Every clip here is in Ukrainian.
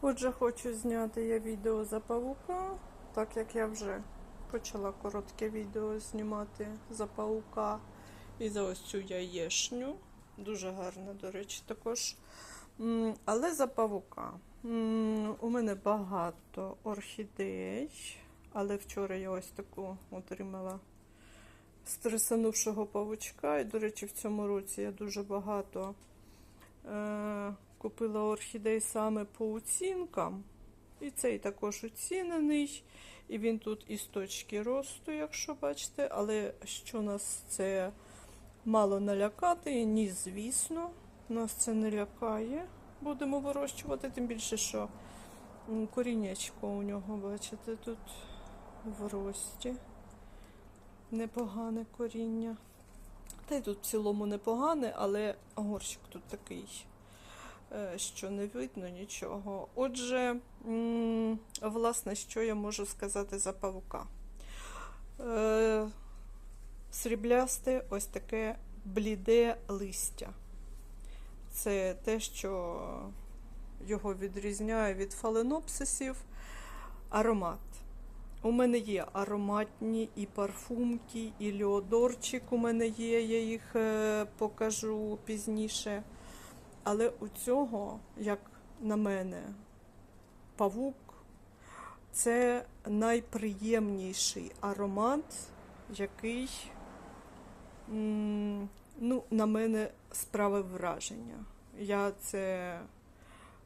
Отже, хочу зняти я відео за павука, так як я вже почала коротке відео знімати за паука і за ось цю яєшню. Дуже гарна, до речі, також. Але за павука. У мене багато орхідей, але вчора я ось таку отримала стресанувшого павучка. І, до речі, в цьому році я дуже багато е, купила орхідей саме по оцінкам. І цей також оцінений. І він тут із точки росту, якщо бачите. Але що нас це мало налякати? Ні, звісно, нас це не лякає. Будемо вирощувати, тим більше, що м, у нього, бачите, тут в рості. Непогане коріння. Та й тут в цілому непогане, але горщик тут такий, що не видно нічого. Отже, власне, що я можу сказати за павука? Е, Сріблясте ось таке бліде листя. Це те, що його відрізняє від фаленопсисів. Аромат. У мене є ароматні і парфумки, і леодорчик у мене є, я їх е, покажу пізніше. Але у цього, як на мене, павук це найприємніший аромат, який ну, на мене справив враження. Я це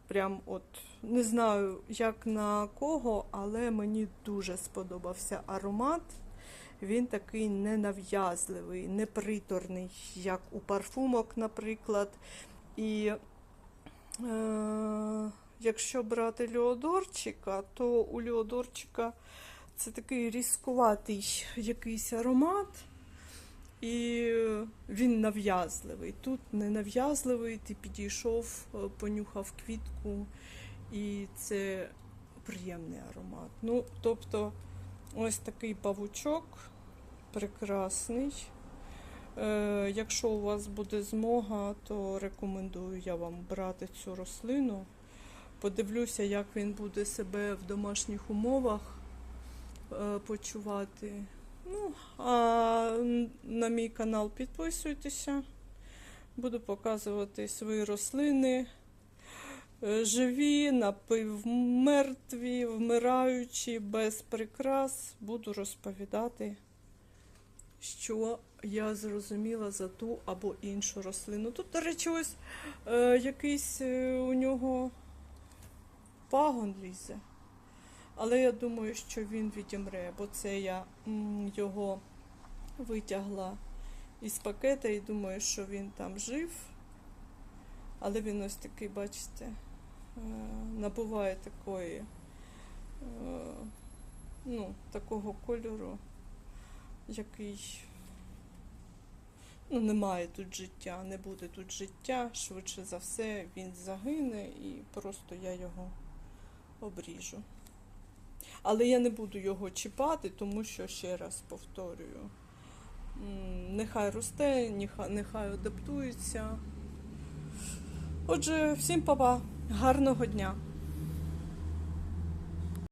прям от не знаю, як на кого, але мені дуже сподобався аромат. Він такий ненав'язливий, неприторний, як у парфумок, наприклад. І е, якщо брати Леодорчика, то у Леодорчика це такий різкуватий якийсь аромат. І він нав'язливий. Тут не нав'язливий, ти підійшов, е, понюхав квітку, і це приємний аромат. Ну, тобто, ось такий павучок прекрасний. Е, якщо у вас буде змога, то рекомендую я вам брати цю рослину. Подивлюся, як він буде себе в домашніх умовах е, почувати. Ну, а на мій канал підписуйтеся. Буду показувати свої рослини. е, Живі, напівмертві, вмираючі, без прикрас. Буду розповідати, що я зрозуміла за ту або іншу рослину. Тут, до речі, ось е, якийсь е, у нього пагон лізе. Але я думаю, що він відімре, бо це я м, його витягла із пакета і думаю, що він там жив. Але він ось такий, бачите, е, набуває такої, е, ну, такого кольору, який ну, немає тут життя, не буде тут життя. Швидше за все, він загине і просто я його обріжу. Але я не буду його чіпати, тому що, ще раз повторюю, нехай росте, нехай, адаптується. Отже, всім папа, гарного дня!